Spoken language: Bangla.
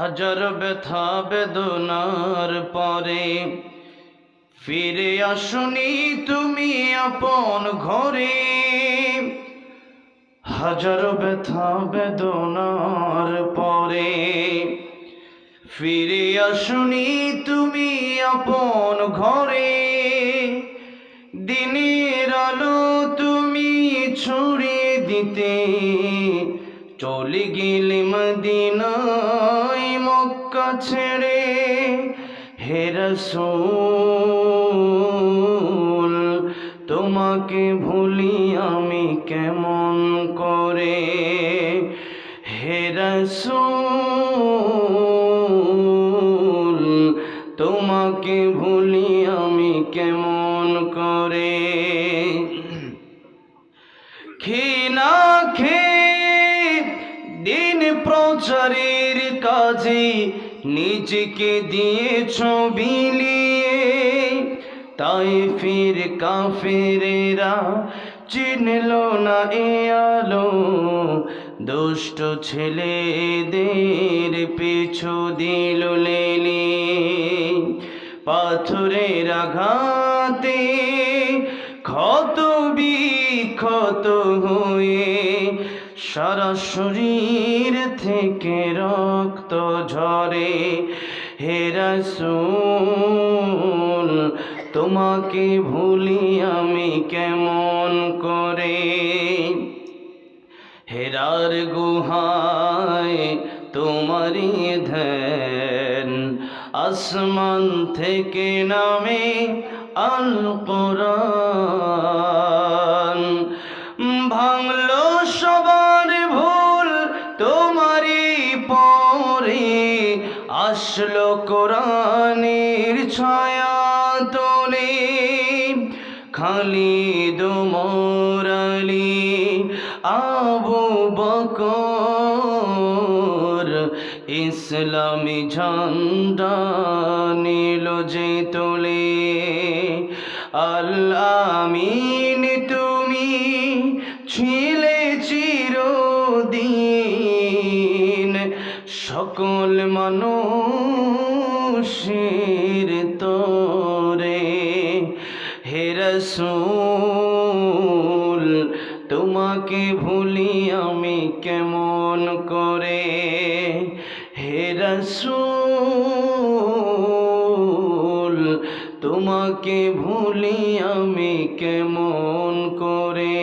হাজার ব্যথা বেদনার পরে ফিরে আসনি তুমি আপন ঘরে। হাজার ব্যথা বেদনার পরে ফিরে আসনি তুমি আপন ঘরে। দিনের আলো তুমি ছড়িয়ে দিতে চলে গেলে মদিনায় মক্কা ছেড়ে হে রসূল তোমাকে ভুলি আমি কেমন করে? হে রসূল তোমাকে ভুলি আমি কেমন করে? খেনা খে দিন প্রচারের কাজে নিজেকে দিয়েছ বিলিয়ে। তাই ফির কাফেরেরা চিনল না এ আলো। দুষ্ট ছেলেদের পিছু দিল লেলি পাথরের আঘাতে সারা শরীর থেকে রক্ত ঝরে। হে রসূল, তোমাকে ভুলি আমি কেমন করে? হেরার গুহায় তোমারই ধ্যান। আসমান থেকে নামে আল কোরআন আসলো কোরআনের ছায়া তোলে খালিদ মোরালি আবু বকর, ইসলামী ঝান্ডা নীল যে তোলে। আল্লামিন তুমি ছিলে চিরদিন সকল মানুষের তোরে, হে রসুল, তোমাকে ভুলি আমি কেমন করে? হে রসুল, তোমাকে ভুলি আমি কেমন করে?